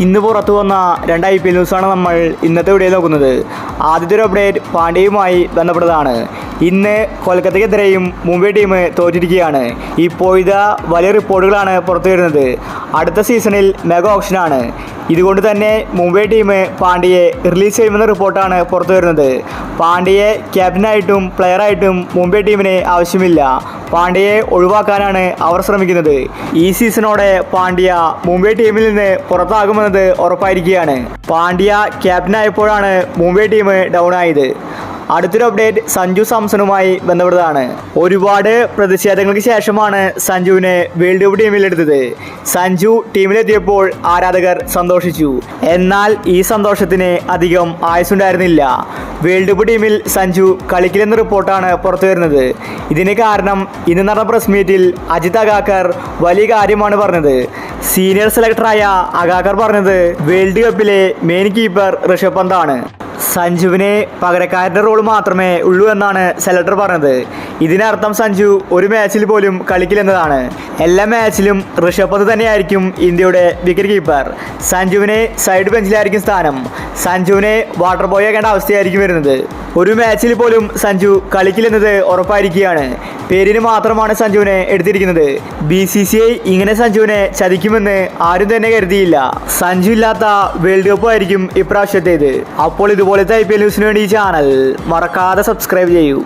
ഇന്ന് പുറത്തു വന്ന രണ്ട് ഐ പി എൽ ന്യൂസാണ് നമ്മൾ ഇന്നത്തെ വീഡിയോ നോക്കുന്നത്. ആദ്യത്തെ ഒരു അപ്ഡേറ്റ് പാണ്ഡ്യയുമായി ബന്ധപ്പെട്ടതാണ്. ഇന്ന് കൊൽക്കത്തയ്ക്കെതിരെയും മുംബൈ ടീം തോറ്റിരിക്കുകയാണ്. ഇപ്പോഴത്തെ വലിയ റിപ്പോർട്ടുകളാണ് പുറത്തു വരുന്നത്. അടുത്ത സീസണിൽ മെഗാ ഓപ്ഷനാണ് ഇതുകൊണ്ട് തന്നെ മുംബൈ ടീം പാണ്ഡ്യയെ റിലീസ് ചെയ്യുമെന്ന റിപ്പോർട്ടാണ് പുറത്തു വരുന്നത്. പാണ്ഡ്യയെ ക്യാപ്റ്റനായിട്ടും പ്ലെയറായിട്ടും മുംബൈ ടീമിന് ആവശ്യമില്ല. പാണ്ഡ്യയെ ഒഴിവാക്കാനാണ് അവർ ശ്രമിക്കുന്നത്. ഈ സീസണോടെ പാണ്ഡ്യ മുംബൈ ടീമിൽ നിന്ന് പുറത്താകുമെന്നത് ഉറപ്പായിരിക്കുകയാണ്. പാണ്ഡ്യ ക്യാപ്റ്റനായപ്പോഴാണ് മുംബൈ ടീം ഡൗൺ ആയത് അടുത്തൊരു അപ്ഡേറ്റ് സഞ്ജു സാംസണുമായി ബന്ധപ്പെട്ടതാണ്. ഒരുപാട് പ്രതിഷേധങ്ങൾക്ക് ശേഷമാണ് സഞ്ജുവിനെ വേൾഡ് കപ്പ് ടീമിലെടുത്തത് സഞ്ജു ടീമിലെത്തിയപ്പോൾ ആരാധകർ സന്തോഷിച്ചു. എന്നാൽ ഈ സന്തോഷത്തിന് അധികം ആയുസുണ്ടായിരുന്നില്ല. വേൾഡ് കപ്പ് ടീമിൽ സഞ്ജു കളിക്കില്ലെന്ന റിപ്പോർട്ടാണ് പുറത്തു വരുന്നത്. ഇതിന് കാരണം ഇന്ന് നടന്ന പ്രസ് മീറ്റിൽ അജിത് അഗാക്കർ വലിയ കാര്യമാണ് പറഞ്ഞത്. സീനിയർ സെലക്ടറായ അഗാക്കർ പറഞ്ഞത് വേൾഡ് കപ്പിലെ മെയിൻ കീപ്പർ ഋഷഭ് പന്താണ്. സഞ്ജുവിനെ പകരക്കാരന്റെ റോൾ മാത്രമേ ഉള്ളൂ എന്നാണ് സെലക്ടർ പറഞ്ഞത്. ഇതിനർത്ഥം സഞ്ജു ഒരു മാച്ചിൽ പോലും കളിക്കില്ലെന്നതാണ്. എല്ലാ മാച്ചിലും ഋഷഭ് പന്ത് തന്നെയായിരിക്കും ഇന്ത്യയുടെ വിക്കറ്റ് കീപ്പർ സഞ്ജുവിനെ സൈഡ് ബെഞ്ചിലായിരിക്കും സ്ഥാനം. സഞ്ജുവിനെ വാട്ടർ ബോയ് ആക്കേണ്ട അവസ്ഥയായിരിക്കും വരുന്നത്. ഒരു മാച്ചിൽ പോലും സഞ്ജു കളിക്കില്ലെന്നത് ഉറപ്പായിരിക്കുകയാണ്. പേരിന് മാത്രമാണ് സഞ്ജുവിനെ എടുത്തിരിക്കുന്നത്. ബി സി സി ഐ ഇങ്ങനെ സഞ്ജുവിനെ ചതിക്കുമെന്ന് ആരും തന്നെ കരുതിയില്ല. സഞ്ജു ഇല്ലാത്ത വേൾഡ് കപ്പ് ആയിരിക്കും ഇപ്രാവശ്യത്തേത്. അപ്പോൾ ഇതുപോലത്തെ ഐ പി എൽ ന്യൂസിന് വേണ്ടി ഈ ചാനൽ മറക്കാതെ സബ്സ്ക്രൈബ് ചെയ്യൂ.